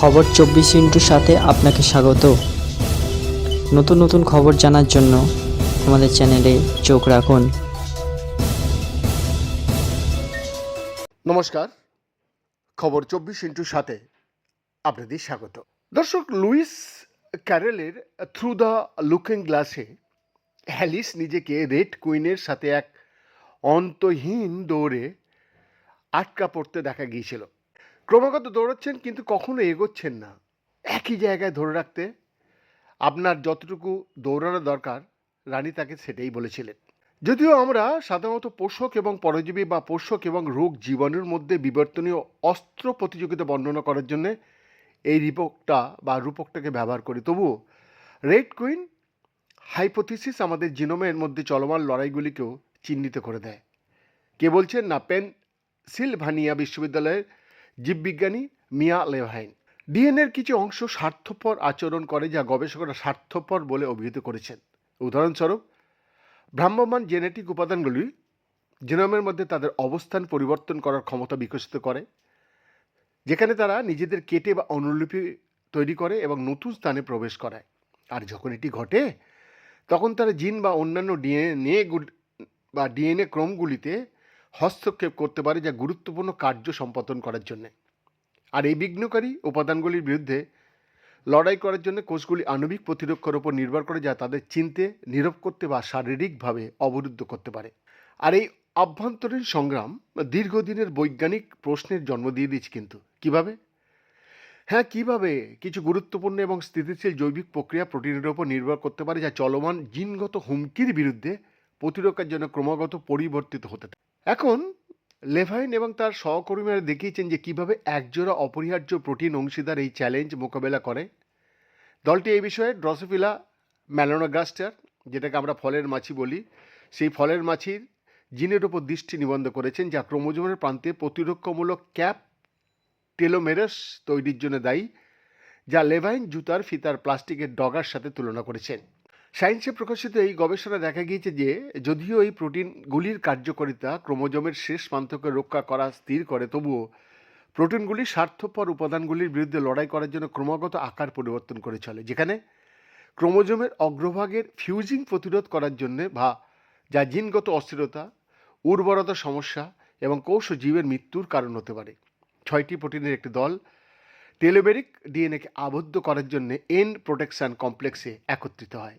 খবর চব্বিশ ইন্টুর সাথে আপনাকে স্বাগত। নতুন নতুন খবর জানার জন্য আমাদের চ্যানেলে চোখ রাখুন। নমস্কার। খবর চব্বিশ ইন্টুর সাথে আপনাদের স্বাগত। দর্শক, লুইস ক্যারেলের থ্রু দ্য লুকিং গ্লাসে হ্যালিস নিজেকে রেড কুইনের সাথে এক অন্তহীন দৌড়ে আটকা পড়তে দেখা গিয়েছিল। ক্রমাগত দৌড়াচ্ছেন, কিন্তু কখনো এগোচ্ছেন না। একই জায়গায় ধরে রাখতে আপনার যতটুকু দৌড়ানো দরকার, রানী তাকে সেটাই বলেছিলেন। যদিও আমরা সাধারণত পোষক এবং পরজীবী বা পোষক এবং রোগ জীবাণুর মধ্যে বিবর্তনীয় অস্ত্র প্রতিযোগিতা বর্ণনা করার জন্য এই রিপোকটা বা রূপকটাকে ব্যবহার করি। তবুও রেড কুইন হাইপোথিসিস আমাদের জিনোমের মধ্যে চলমান লড়াইগুলিকেও চিহ্নিত করে দেয়। কে বলছেন না? পেন সিলভানিয়া বিশ্ববিদ্যালয়ের জীববিজ্ঞানী মিয়া লেভাইন। ডিএনএর কিছু অংশ স্বার্থপর আচরণ করে যা গবেষকরা স্বার্থপর বলে অভিহিত করেছেন। উদাহরণস্বরূপ ভ্রাম্যমান জেনেটিক উপাদানগুলি জিনোমের মধ্যে তাদের অবস্থান পরিবর্তন করার ক্ষমতা বিকশিত করে, যেখানে তারা নিজেদের কেটে বা অনুলিপি তৈরি করে এবং নতুন স্থানে প্রবেশ করায়। আর যখন এটি ঘটে, তখন তারা জিন বা অন্যান্য ডিএনএ বা ডিএনএ ক্রমগুলিতে হস্তক্ষেপ করতে পারে যা গুরুত্বপূর্ণ কার্য সম্পাদন করার জন্য। আর এই বিঘ্নকারী উপাদানগুলির বিরুদ্ধে লড়াই করার জন্য কোষগুলি আণবিক প্রতিরক্ষার উপর নির্ভর করে যা তাদের চিনতে, নীরব করতে বা শারীরিকভাবে অবরুদ্ধ করতে পারে। আর এই আভ্যন্তরীণ সংগ্রাম দীর্ঘদিনের বৈজ্ঞানিক প্রশ্নের জন্ম দিয়ে দিচ্ছে কিন্তু। কীভাবে? হ্যাঁ কীভাবে? কিছু গুরুত্বপূর্ণ এবং স্থিতিশীল জৈবিক প্রক্রিয়া প্রোটিনের উপর নির্ভর করতে পারে যা চলমান জিনগত হুমকির বিরুদ্ধে প্রতিরক্ষার জন্য ক্রমাগত পরিবর্তিত হতে থাকে। এখন, লেভাইন এবং তার সহকর্মীরা দেখিয়েছেন যে কীভাবে একজোড়া অপরিহার্য প্রোটিন অংশীদার এই চ্যালেঞ্জ মোকাবেলা করে। দলটি এই বিষয়ে ড্রসোফিলা ম্যালোনোগাস্টার যেটাকে আমরা ফলের মাছি বলি, সেই ফলের মাছির জিনের উপর দৃষ্টি নিবন্ধ করেছেন, যা ক্রোমোজোমের প্রান্তে প্রতিরক্ষামূলক ক্যাপ টেলোমেরাস তৈরির জন্য দায়ী, যা লেভাইন জুতার ফিতার প্লাস্টিকের ডগার সাথে তুলনা করেছেন। সায়েন্সে প্রকাশিত এই গবেষণা দেখা গিয়েছে যে, যদিও এই প্রোটিনগুলির কার্যকারিতা ক্রোমোজোমের শেষ প্রান্তকে রক্ষা করা স্থির করে, তবুও প্রোটিনগুলি স্বার্থপর উপাদানগুলির বিরুদ্ধে লড়াই করার জন্য ক্রমাগত আকার পরিবর্তন করে চলে, যেখানে ক্রোমোজোমের অগ্রভাগের ফিউজিং প্রতিরোধ করার জন্যে বা যা জিনগত অস্থিরতা, উর্বরতা সমস্যা এবং কোষ জীবের মৃত্যুর কারণ হতে পারে। ছয়টি প্রোটিনের একটি দল টেলোমেরিক ডিএনএকে আবদ্ধ করার জন্য এন প্রোটেকশন কমপ্লেক্সে একত্রিত হয়।